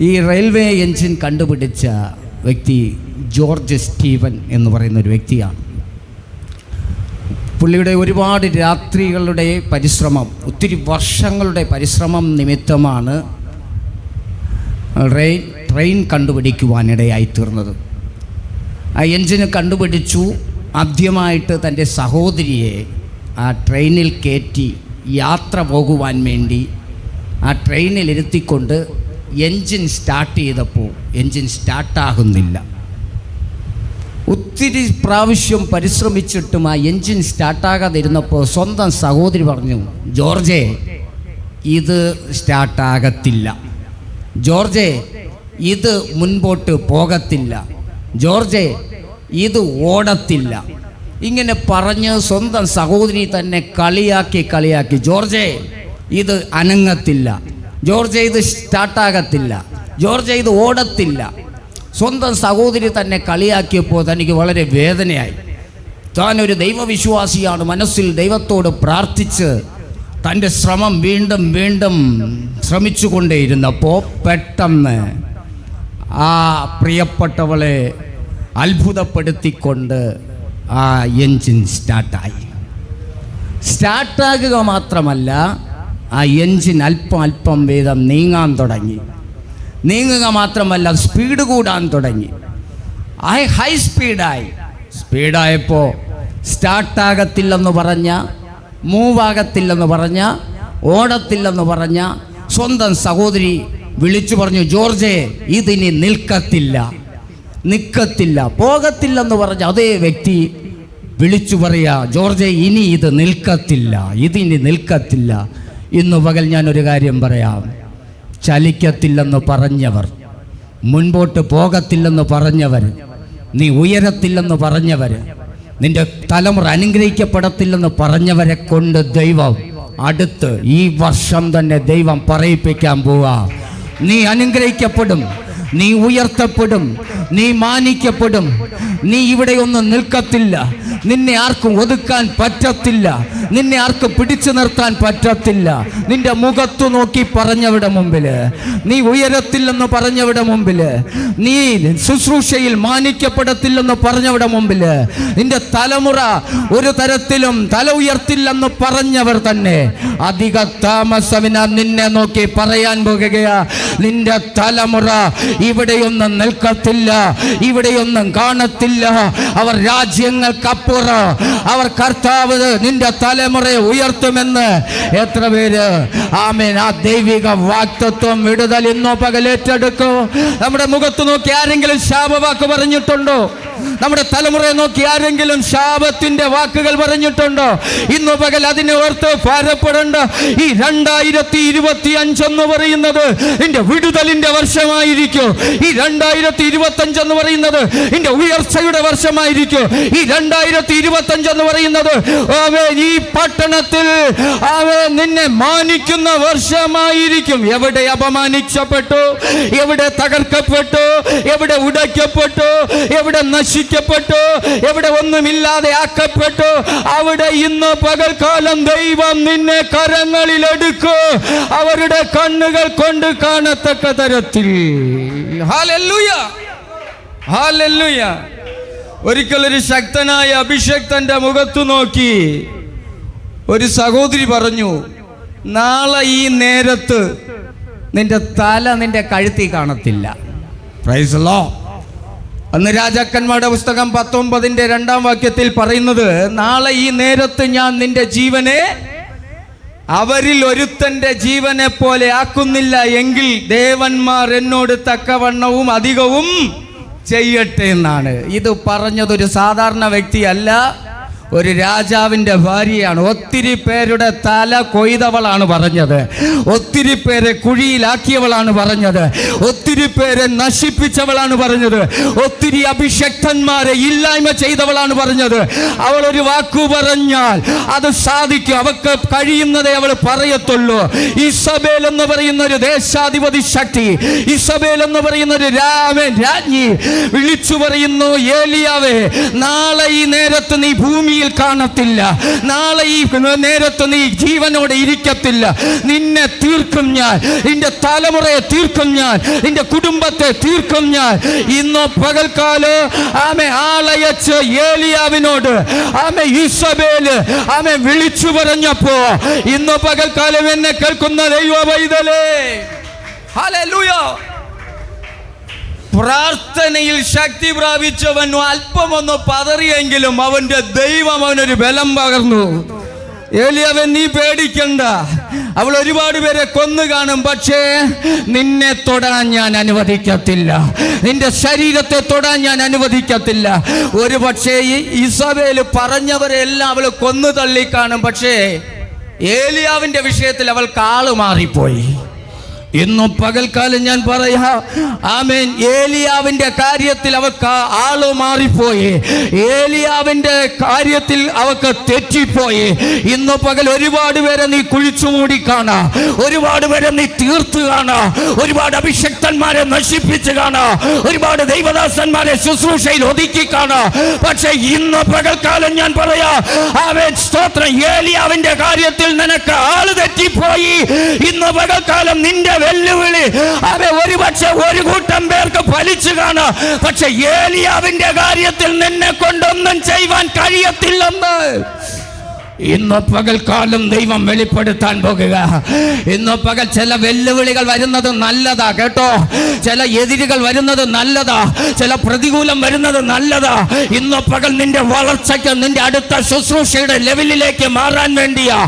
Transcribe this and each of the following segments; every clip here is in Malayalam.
ഈ റെയിൽവേ എൻജിൻ കണ്ടുപിടിച്ച വ്യക്തി ജോർജ് സ്റ്റീവൻ എന്ന് പറയുന്ന ഒരു വ്യക്തിയാണ്. പുള്ളിയുടെ ഒരുപാട് രാത്രികളുടെ പരിശ്രമം ഒത്തിരി വർഷങ്ങളുടെ പരിശ്രമം നിമിത്തമാണ് റെയിൻ ട്രെയിൻ കണ്ടുപിടിക്കുവാനിടയായി തീർന്നത്. ആ എൻജിന് കണ്ടുപിടിച്ചു. ആദ്യമായിട്ട് തന്റെ സഹോദരിയെ ആ ട്രെയിനിൽ കയറ്റി യാത്ര പോകുവാൻ വേണ്ടി ആ ട്രെയിനിൽ ഇരുത്തിക്കൊണ്ട് എൻജിൻ സ്റ്റാർട്ട് ചെയ്തപ്പോൾ എൻജിൻ സ്റ്റാർട്ടാകുന്നില്ല ഒത്തിരി പ്രാവശ്യം പരിശ്രമിച്ചിട്ടും ആ എൻജിൻ സ്റ്റാർട്ടാകാതിരുന്നപ്പോൾ സ്വന്തം സഹോദരി പറഞ്ഞു ജോർജെ ഇത് സ്റ്റാർട്ടാകത്തില്ല ജോർജെ ഇത് മുൻപോട്ട് പോകത്തില്ല. ജോർജെ ഇത് ഓടത്തില്ല. ഇങ്ങനെ പറഞ്ഞ് സ്വന്തം സഹോദരി തന്നെ കളിയാക്കി കളിയാക്കി ജോർജെ ഇത് അനങ്ങത്തില്ല. ജോർജെ ഇത് സ്റ്റാർട്ടാകത്തില്ല. ജോർജ് ഇത് ഓടത്തില്ല. സ്വന്തം സഹോദരി തന്നെ കളിയാക്കിയപ്പോൾ തനിക്ക് വളരെ വേദനയായി. താനൊരു ദൈവവിശ്വാസിയാണ്. മനസ്സിൽ ദൈവത്തോട് പ്രാർത്ഥിച്ച് തന്റെ ശ്രമം വീണ്ടും വീണ്ടും ശ്രമിച്ചുകൊണ്ടേയിരുന്നപ്പോൾ പെട്ടെന്ന് ആ പ്രിയപ്പെട്ടവളെ അത്ഭുതപ്പെടുത്തിക്കൊണ്ട് ആ എൻജിൻ സ്റ്റാർട്ടായി. സ്റ്റാർട്ടാകുക മാത്രമല്ല ആ എൻജിൻ അല്പം അല്പം വീതം നീങ്ങാൻ തുടങ്ങി. നീങ്ങുക മാത്രമല്ല സ്പീഡ് കൂടാൻ തുടങ്ങി. ആ ഹൈ സ്പീഡായി. സ്പീഡായപ്പോൾ സ്റ്റാർട്ടാകത്തില്ലെന്ന് പറഞ്ഞ മൂവാകത്തില്ലെന്ന് പറഞ്ഞ ഓടത്തില്ലെന്ന് പറഞ്ഞ സ്വന്തം സഹോദരി വിളിച്ചു പറഞ്ഞു ജോർജെ ഇതിനി നിൽക്കത്തില്ല. നിൽക്കത്തില്ല. പോകത്തില്ലെന്ന് പറഞ്ഞ അതേ വ്യക്തി വിളിച്ചു പറയാ ജോർജെ ഇനി ഇത് നിൽക്കത്തില്ല. ഇതിനി നിൽക്കത്തില്ല. ഇന്ന് പകൽ ഞാനൊരു കാര്യം പറയാം. ചലിക്കത്തില്ലെന്ന് പറഞ്ഞവർ മുൻപോട്ട് പോകത്തില്ലെന്ന് പറഞ്ഞവർ നീ ഉയരത്തില്ലെന്ന് പറഞ്ഞവർ നിന്റെ തലമുറ അനുഗ്രഹിക്കപ്പെടത്തില്ലെന്ന് പറഞ്ഞവരെ കൊണ്ട് ദൈവം അടുത്ത് ഈ വർഷം തന്നെ ദൈവം പറയിപ്പിക്കാൻ പോവാ. നീ അനുഗ്രഹിക്കപ്പെടും നീ ഉയർത്തപ്പെടും നീ മാനിക്കപ്പെടും നീ ഇവിടെ ഒന്നും നിൽക്കത്തില്ല. നിന്നെ ആർക്കും ഒതുക്കാൻ പറ്റത്തില്ല. നിന്നെ ആർക്കും പിടിച്ചു നിർത്താൻ പറ്റത്തില്ല. നിന്റെ മുഖത്തു നോക്കി പറഞ്ഞവിടെ മുമ്പിൽ. നീ ഉയരത്തില്ലെന്ന് പറഞ്ഞവിടെ മുമ്പിൽ. നീ ശുശ്രൂഷയിൽ മാനിക്കപ്പെടത്തില്ലെന്ന് പറഞ്ഞവിടെ മുമ്പിൽ. നിന്റെ തലമുറ ഒരു തരത്തിലും തല ഉയർത്തില്ലെന്ന് പറഞ്ഞവർ തന്നെ. അധിക താമസമിന നിന്നെ നോക്കി പറയാൻ പോകുകയാ. നിന്റെ തലമുറ ഇവിടെയൊന്നും നിൽക്കത്തില്ല. ഇവിടെയൊന്നും കാണത്തില്ല. അവർ രാജ്യങ്ങൾക്കപ്പുറം അവർ കർത്താവ് നിന്റെ തലമുറയെ ഉയർത്തുമെന്ന് എത്ര പേര്? ആമേൻ. ആ ദൈവിക വാക്തത്വം വിടുതൽ ഇന്നോ പകൽ നമ്മുടെ മുഖത്ത് നോക്കി ആരെങ്കിലും ശാപവാക്ക് പറഞ്ഞിട്ടുണ്ടോ? നമ്മുടെ തലമുറയെ നോക്കി ആരെങ്കിലും ശാപത്തിന്റെ വാക്കുകൾ പറഞ്ഞിട്ടുണ്ടോ? ഇന്ന് പകൽ അതിനെ ഓർത്ത് ഭാരപ്പെടേണ്ട ഈ രണ്ടായിരത്തി ഇരുപത്തി അഞ്ചെന്ന് പറയുന്നത് നിന്റെ വിടുതലിന്റെ വർഷമായിരിക്കും. ഈ രണ്ടായിരത്തി ഇരുപത്തി അഞ്ചെന്ന് പറയുന്നത് നിന്റെ ഉയർച്ചയുടെ വർഷമായിരിക്കും. ഈ രണ്ടായിരത്തി ഇരുപത്തി അഞ്ചെന്ന് പറയുന്നത് ഈ പട്ടണത്തിൽ നിന്നെ മാനിക്കുന്ന വർഷമായിരിക്കും. എവിടെ അപമാനിച്ചപ്പെട്ടു? എവിടെ തകർക്കപ്പെട്ടു? എവിടെ ഉടയ്ക്കപ്പെട്ടു? എവിടെ നശിക്കപ്പെട്ടു എവിടെ ഒന്നുമില്ലാതെ ആക്കപ്പെട്ടു. അവിടെ ഇന്ന് പകൽക്കാലം ദൈവം നിന്നെ കരങ്ങളിൽ എടുക്കൂ. അവരുടെ കണ്ണുകൾ കൊണ്ട് കാണത്തക്ക തരത്തിൽ. ഒരിക്കലൊരു ശക്തനായ അഭിഷക്തന്റെ മുഖത്തു നോക്കി ഒരു സഹോദരി പറഞ്ഞു നാളെ ഈ നേരത്ത് നിന്റെ തല നിന്റെ കഴുത്തി കാണത്തില്ല. പ്രൈസ് ലോ അന്ന് രാജാക്കന്മാരുടെ പുസ്തകം പത്തൊമ്പതിന്റെ രണ്ടാം വാക്യത്തിൽ പറയുന്നത് നാളെ ഈ നേരത്ത് ഞാൻ നിന്റെ ജീവനെ അവരിൽ ഒരുത്തന്റെ ജീവനെ പോലെ ആക്കുന്നില്ല എങ്കിൽ ദേവന്മാർ എന്നോട് തക്കവണ്ണവും അധികവും ചെയ്യട്ടെ എന്നാണ്. ഇത് പറഞ്ഞതൊരു സാധാരണ വ്യക്തിയല്ല. ഒരു രാജാവിന്റെ ഭാര്യയാണ്. ഒത്തിരി പേരുടെ തല കൊയ്തവളാണ് പറഞ്ഞത്. ഒത്തിരി പേരെ കുഴിയിലാക്കിയവളാണ് പറഞ്ഞത്. ഒത്തിരി പേരെ നശിപ്പിച്ചവളാണ് പറഞ്ഞത്. ഒത്തിരി അഭിഷക്തന്മാരെ ഇല്ലായ്മ ചെയ്തവളാണ് പറഞ്ഞത്. അവൾ ഒരു വാക്കു പറഞ്ഞാൽ അത് സാധിക്കും. അവൾക്ക് കഴിയുന്നതേ അവൾ പറയത്തുള്ളൂ. ഇസബേൽ എന്ന് പറയുന്ന ഒരു ദേശാധിപതി ശക്തി ഇസബേൽ എന്ന് പറയുന്ന ഒരു രാമൻ രാജ്ഞി വിളിച്ചു പറയുന്നു ഏലിയാവേ നാളെ ഈ നേരത്ത് നീ ഭൂമിയിൽ ഭൂമിയിൽ കാണത്തില്ല. നാളെ ഈ നേരത്ത് നീ ജീവനോടെ ഇരിക്കത്തില്ല. നിന്നെ തീർക്കും ഞാൻ. നിന്റെ തലമുറയെ തീർക്കും ഞാൻ. നിന്റെ കുടുംബത്തെ തീർക്കും ഞാൻ. ഇന്നോ പകൽക്കാൽ ആമെ ആളയച്ച് ഏലിയാവിനോട് ആമെ ഈസബേൽ ആമെ വിളിച്ചു പറഞ്ഞപ്പോ ഇന്നോ പകൽക്കാലം എന്നെ കേൾക്കുന്ന ദൈവ വൈതലേ ഹല്ലേലൂയ. പ്രാർത്ഥനയിൽ ശക്തി പ്രാപിച്ചവൻ അല്പമൊന്ന് പതറിയെങ്കിലും അവന്റെ ദൈവം അവനൊരു ബലം പകർന്നു. ഏലിയവൻ നീ പേടിക്കണ്ട. അവൾ ഒരുപാട് പേരെ കൊന്നു കാണും. പക്ഷേ നിന്നെ തൊടാൻ ഞാൻ അനുവദിക്കത്തില്ല. നിന്റെ ശരീരത്തെ തൊടാൻ ഞാൻ അനുവദിക്കത്തില്ല. ഒരു പക്ഷേ ഈ ഇസബേൽ പറഞ്ഞവരെല്ലാം അവൾ കൊന്നു തള്ളി കാണും. പക്ഷേ ഏലിയാവിന്റെ വിഷയത്തിൽ അവൾ കാളു മാറിപ്പോയി. ഇന്നും പകൽക്കാലം ഞാൻ പറയാ ആമേൻ. ഏലിയാവിന്റെ കാര്യത്തിൽ അവക്ക് ആൾ മാറിപ്പോയി. ഏലിയാവിന്റെ കാര്യത്തിൽ അവക്ക് തെറ്റിപ്പോയി. ഇന്ന് പകൽ ഒരുപാട് പേരെ നീ കുഴിച്ചു മൂടി കാണാ. ഒരുപാട് പേരെ നീ തീർത്ത് കാണാ. ഒരുപാട് അഭിഷക്തന്മാരെ നശിപ്പിച്ച് കാണാ. ഒരുപാട് ദൈവദാസന്മാരെ ശുശ്രൂഷയിൽ ഒതുക്കി കാണാ. പക്ഷെ ഇന്ന് പകൽക്കാലം ഞാൻ പറയാ ആമേൻ. സ്തോത്രം. ഏലിയാവിന്റെ കാര്യത്തിൽ നിനക്ക് ആൾ തെറ്റിപ്പോയി. ഇന്ന് പകൽക്കാലം നിന്റെ വെല്ലുവിളി. അവ ഒരുപക്ഷെ ഒരു കൂട്ടം പേർക്ക് ഫലിച്ചു കാണാം പക്ഷെ ഏലിയാവിന്റെ കാര്യത്തിൽ നിന്നെ കൊണ്ടൊന്നും ചെയ്യുവാൻ കഴിയത്തില്ലെന്ന്. ഇന്ന് പകൽക്കാലം ദൈവം വെളിപ്പെടുത്താൻ പോകുക. ഇന്ന് പകൽ ചില വെല്ലുവിളികൾ വരുന്നത് നല്ലതാ കേട്ടോ? ചില എതിരുകൾ വരുന്നത് നല്ലതാ ചില പ്രതികൂലം വരുന്നത് നല്ലതാ. ഇന്ന് പകൽ നിന്റെ വളർച്ചയ്ക്ക് നിന്റെ അടുത്ത ശുശ്രൂഷയുടെ ലെവലിലേക്ക് മാറാൻ വേണ്ടിയാ.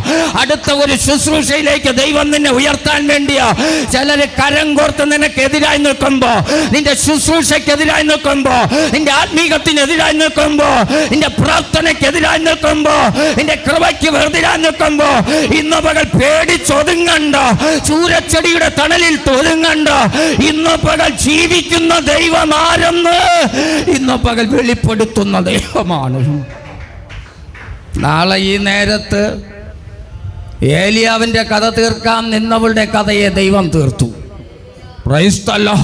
അടുത്ത ഒരു ശുശ്രൂഷയിലേക്ക് ദൈവം നിന്നെ ഉയർത്താൻ വേണ്ടിയാ. ചിലര് കരം കോർത്ത് നിനക്കെതിരായി നിൽക്കുമ്പോ നിന്റെ ശുശ്രൂഷയ്ക്കെതിരായി നിൽക്കുമ്പോ നിന്റെ ആത്മീകത്തിനെതിരായി നിൽക്കുമ്പോ നിന്റെ പ്രാർത്ഥനയ്ക്കെതിരായി നിൽക്കുമ്പോ നിന്റെ കൃപയ്ക്ക് വെറുതിരാൻ നിൽക്കുമ്പോ ഇന്ന് പകൽ പേടിച്ചൊതുങ്ങണ്ട. ചൂരച്ചെടിയുടെ തണലിൽ തൊതുങ്ങണ്ട. ഇന്ന് പകൽ ജീവിക്കുന്ന ദൈവം ആരെന്ന് ഇന്ന് പകൽ വെളിപ്പെടുത്തുന്ന ദൈവമാണ്. നാളെ ഈ നേരത്ത് ഏലിയാവിന്റെ കഥ തീർക്കാം നിന്നവളുടെ കഥയെ ദൈവം തീർത്തു. പ്രൈസ്തല്ലോ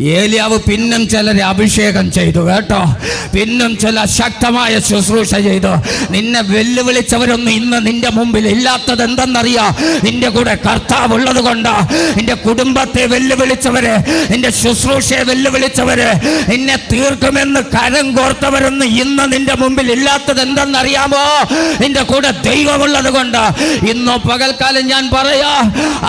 ഏലിയാവ് പിന്നും ചിലരെ അഭിഷേകം ചെയ്തു കേട്ടോ. പിന്നും ചില ശക്തമായ ശുശ്രൂഷ ചെയ്തു. നിന്നെ വെല്ലുവിളിച്ചവരൊന്നും ഇന്ന് നിന്റെ മുമ്പിൽ ഇല്ലാത്തത് എന്തെന്നറിയാ? നിന്റെ കൂടെ കർത്താവ് ഉള്ളത് കൊണ്ടാ. നിന്റെ കുടുംബത്തെ വെല്ലുവിളിച്ചവര് നിന്റെ ശുശ്രൂഷയെ വെല്ലുവിളിച്ചവര് നിന്നെ തീർക്കുമെന്ന് കരം കോർത്തവരൊന്നും ഇന്ന് നിന്റെ മുമ്പിൽ ഇല്ലാത്തത് എന്തെന്നറിയാമോ? നിന്റെ കൂടെ ദൈവമുള്ളത് കൊണ്ട്. ഇന്നോ പകൽക്കാലം ഞാൻ പറയാ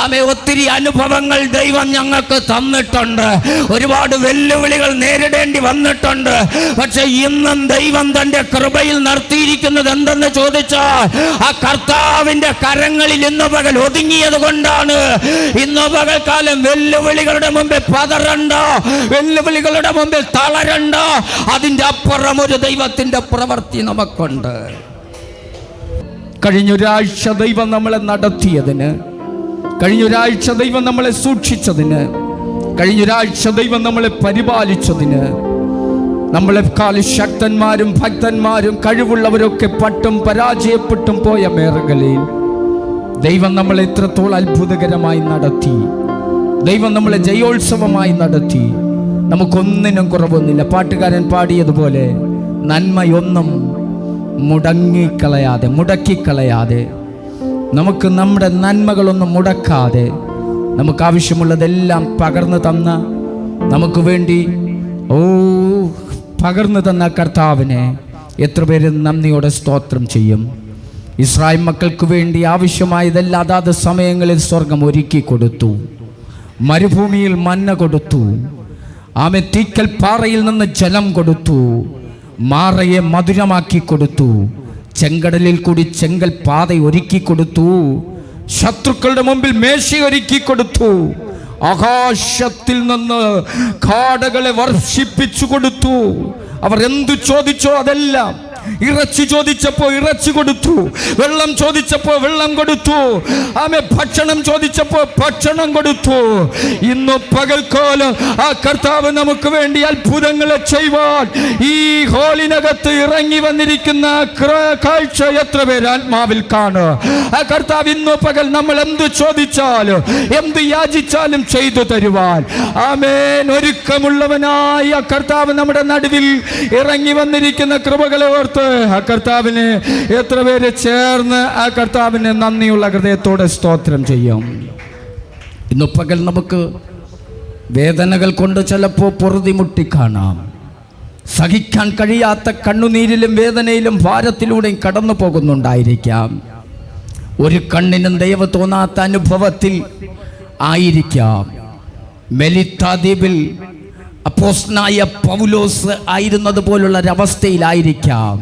ആമേ ഒത്തിരി അനുഭവങ്ങൾ ദൈവം ഞങ്ങൾക്ക് തന്നിട്ടുണ്ട്. ഒരുപാട് വെല്ലുവിളികൾ നേരിടേണ്ടി വന്നിട്ടുണ്ട്. പക്ഷെ ഇന്നും ദൈവം തന്റെ കൃപയിൽ നിർത്തിയിരിക്കുന്നത് എന്തെന്ന് ചോദിച്ചാൽ ആ കർത്താവിന്റെ കരങ്ങളിൽ ഇന്ന് പകൽ ഒതുങ്ങിയത് കൊണ്ടാണ്. ഇന്ന് പകൽക്കാലം വെല്ലുവിളികളുടെ മുമ്പിൽ പതറണ്ട വെല്ലുവിളികളുടെ മുമ്പിൽ തളരണ്ട. അതിന്റെ അപ്പുറം ഒരു ദൈവത്തിന്റെ പ്രവൃത്തി നമുക്കുണ്ട്. കഴിഞ്ഞൊരാഴ്ച ദൈവം നമ്മളെ നടത്തിയതിന് കഴിഞ്ഞൊരാഴ്ച ദൈവം നമ്മളെ സൂക്ഷിച്ചതിന് കഴിഞ്ഞൊരാഴ്ച ദൈവം നമ്മളെ പരിപാലിച്ചതിന്. നമ്മളെക്കാൾ ശക്തന്മാരും ഭക്തന്മാരും കഴിവുള്ളവരൊക്കെ പട്ടും പരാജയപ്പെട്ടും പോയ മേറകളിൽ ദൈവം നമ്മളെ എത്രത്തോളം അത്ഭുതകരമായി നടത്തി. ദൈവം നമ്മളെ ജയോത്സവമായി നടത്തി. നമുക്കൊന്നിനും കുറവൊന്നുമില്ല. പാട്ടുകാരൻ പാടിയതുപോലെ നന്മയൊന്നും മുടങ്ങിക്കളയാതെ മുടക്കിക്കളയാതെ. നമുക്ക് നമ്മുടെ നന്മകളൊന്നും മുടക്കാതെ നമുക്ക് ആവശ്യമുള്ളതെല്ലാം പകർന്നു തന്ന നമുക്ക് വേണ്ടി ഓ പകർന്നു തന്ന കർത്താവിനെ എത്ര പേര് നന്ദിയോടെ സ്തോത്രം ചെയ്യും. ഇസ്രായേൽ മക്കൾക്ക് വേണ്ടി ആവശ്യമായതെല്ലാം അതാത് സമയങ്ങളിൽ സ്വർഗം ഒരുക്കി കൊടുത്തു. മരുഭൂമിയിൽ മഞ്ഞ കൊടുത്തു. ആമെ തീക്കൽ പാറയിൽ നിന്ന് ജലം കൊടുത്തു. മാറയെ മധുരമാക്കി കൊടുത്തു. ചെങ്കടലിൽ കൂടി ചെങ്കൽ പാത ഒരുക്കി കൊടുത്തു. ശത്രുക്കളുടെ മുമ്പിൽ മേശ ഒരുക്കി കൊടുത്തു. ആകാശത്തിൽ നിന്ന് കാടകളെ വർഷിപ്പിച്ചു കൊടുത്തു. അവർ എന്തു ചോദിച്ചോ അതെല്ലാം ഇറച്ചി ചോദിച്ചപ്പോൾ ഇറച്ചി കൊടുത്തു. വെള്ളം ചോദിച്ചപ്പോൾ വെള്ളം കൊടുത്തു. ആമെ ഭക്ഷണം ചോദിച്ചപ്പോൾ ഭക്ഷണം കൊടുത്തു. ഇന്ന് പകൽക്കാലം ആ കർത്താവ് നമുക്ക് വേണ്ടി അത്ഭുതങ്ങളെ ചെയ്യുവാൻ ഈ ഹോളിനകത്ത് ഇറങ്ങി വന്നിരിക്കുന്ന കാഴ്ച എത്ര പേര് ആത്മാവിൽ കാണുക. ആ കർത്താവ് ഇന്ന് പകൽ നമ്മൾ എന്ത് ചോദിച്ചാലും എന്ത് യാചിച്ചാലും ചെയ്തു തരുവാൻ. ആമേൻ. ആ കർത്താവ് നമ്മുടെ നടുവിൽ ഇറങ്ങി വന്നിരിക്കുന്ന കൃപകളെ ഓർത്ത് ഓർത്ത് ആ കർത്താവിന് എത്ര പേര് ചേർന്ന് ആ കർത്താവിന് നന്ദിയുള്ള ഹൃദയത്തോടെ സ്തോത്രം ചെയ്യും. ഇന്ന് പകൽ നമുക്ക് വേദനകൾ കൊണ്ട് ചിലപ്പോൾ പൊറുതിമുട്ടി കാണാം സഹിക്കാൻ കഴിയാത്ത കണ്ണുനീരിലും വേദനയിലും ഭാരത്തിലൂടെയും കടന്നു പോകുന്നുണ്ടായിരിക്കാം. ഒരു കണ്ണിനും ദൈവ തോന്നാത്ത അനുഭവത്തിൽ ആയിരിക്കാം. മെലിത്താദ്വീപിൽ അപ്പോസ്നായ പൗലോസ് ആയിരുന്നത് പോലുള്ള ഒരവസ്ഥയിലായിരിക്കാം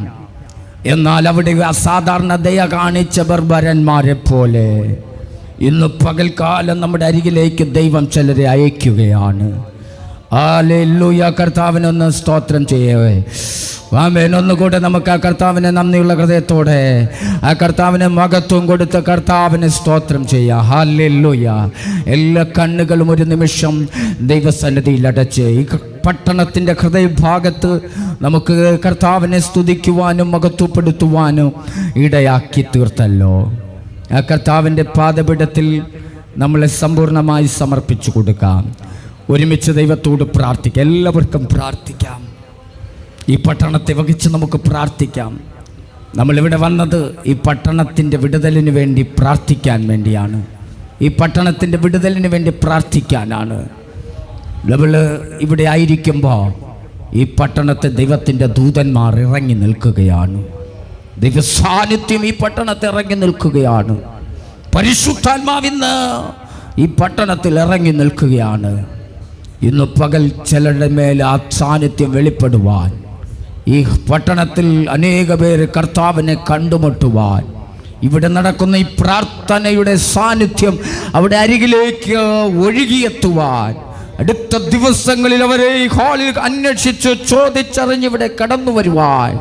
എന്നാൽ അവിടെ അസാധാരണ ദയ കാണിച്ച ബർബരന്മാരെ പോലെ ഇന്ന് പകൽക്കാലം നമ്മുടെ അരികിലേക്ക് ദൈവം ചിലരെ അയക്കുകയാണ്. ആലെല്ലുയ കർത്താവിനൊന്ന് സ്തോത്രം ചെയ്യവേ. ആമേൻ. ഒന്നുകൂടെ നമുക്ക് ആ കർത്താവിനെ നന്ദിയുള്ള ഹൃദയത്തോടെ ആ കർത്താവിന് മഹത്വം കൊടുത്ത കർത്താവിന് സ്തോത്രം ചെയ്യാം. ഹാലെല്ലുയ എല്ലാ കണ്ണുകളും ഒരു നിമിഷം ദൈവസന്നിധിയിൽ അടച്ച് ഈ പട്ടണത്തിന്റെ ഹൃദയഭാഗത്ത് നമുക്ക് കർത്താവിനെ സ്തുതിക്കുവാനും മഹത്വപ്പെടുത്തുവാനും ഇടയാക്കി തീർത്തല്ലോ. ആ കർത്താവിന്റെ പാദപീഠത്തിൽ നമ്മളെ സമ്പൂർണമായി സമർപ്പിച്ചു കൊടുക്കാം. ഒരുമിച്ച് ദൈവത്തോട് പ്രാർത്ഥിക്കാം. എല്ലാവർക്കും പ്രാർത്ഥിക്കാം. ഈ പട്ടണത്തെ വഹിച്ച് നമുക്ക് പ്രാർത്ഥിക്കാം. നമ്മളിവിടെ വന്നത് ഈ പട്ടണത്തിന്റെ വിടുതലിന് വേണ്ടി പ്രാർത്ഥിക്കാൻ വേണ്ടിയാണ്. ഈ പട്ടണത്തിന്റെ വിടുതലിന് വേണ്ടി പ്രാർത്ഥിക്കാനാണ്. നമ്മൾ ഇവിടെ ആയിരിക്കുമ്പോൾ ഈ പട്ടണത്തെ ദൈവത്തിന്റെ ദൂതന്മാർ ഇറങ്ങി നിൽക്കുകയാണ്. ദൈവസാന്നിധ്യം ഈ പട്ടണത്തെ ഇറങ്ങി നിൽക്കുകയാണ്. പരിശുദ്ധാത്മാവിന്ന് ഈ പട്ടണത്തിൽ ഇറങ്ങി നിൽക്കുകയാണ്. ഇന്ന് പകൽ ചിലരുടെ മേൽ ആ സാന്നിധ്യം വെളിപ്പെടുവാൻ. ഈ പട്ടണത്തിൽ അനേക പേര് കർത്താവിനെ കണ്ടുമുട്ടുവാൻ. ഇവിടെ നടക്കുന്ന ഈ പ്രാർത്ഥനയുടെ സാന്നിധ്യം അവിടെ അരികിലേക്ക് ഒഴുകിയെത്തുവാൻ. അടുത്ത ദിവസങ്ങളിൽ അവരെ ഈ ഹാളിൽ അന്വേഷിച്ച് ചോദിച്ചറിഞ്ഞ് ഇവിടെ കടന്നു വരുവാൻ.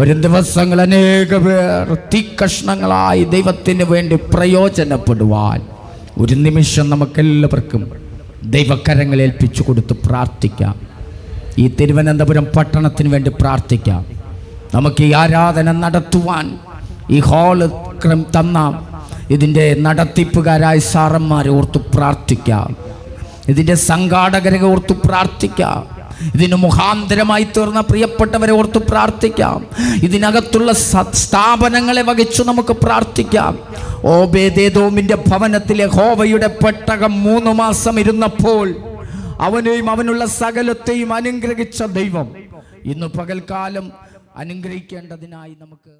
വരും ദിവസങ്ങൾ അനേക പേർ തീക്കഷ്ണങ്ങളായി ദൈവത്തിന് വേണ്ടി പ്രയോജനപ്പെടുവാൻ. ഒരു നിമിഷം നമുക്കെല്ലാവർക്കും ദൈവക്കരങ്ങൾ ഏൽപ്പിച്ചു കൊടുത്ത് പ്രാർത്ഥിക്കാം. ഈ തിരുവനന്തപുരം പട്ടണത്തിന് വേണ്ടി പ്രാർത്ഥിക്കാം. നമുക്ക് ഈ ആരാധന നടത്തുവാൻ ഈ ഹാൾ ക്രം- തന്ന. ഇതിന്റെ നടത്തിപ്പുകാരായ സാറന്മാരെ ഓർത്ത് പ്രാർത്ഥിക്കാം. ഇതിന്റെ സംഘാടകരെ ഓർത്ത് പ്രാർത്ഥിക്കാം. ഇതിന് മുഖാന്തരമായി തീർന്ന പ്രിയപ്പെട്ടവരെ ഓർത്ത് പ്രാർത്ഥിക്കാം. ഇതിനകത്തുള്ള സ്ഥാപനങ്ങളെ വഹിച്ചു നമുക്ക് പ്രാർത്ഥിക്കാം. ഓബേദേദോമിന്റെ ഭവനത്തിലെ ഹോവയുടെ പെട്ടകം മൂന്ന് മാസം ഇരുന്നപ്പോൾ അവനെയും അവനുള്ള സകലത്തെയും അനുഗ്രഹിച്ച ദൈവം. ഇന്ന് പകൽക്കാലം അനുഗ്രഹിക്കേണ്ടതിനായി നമുക്ക്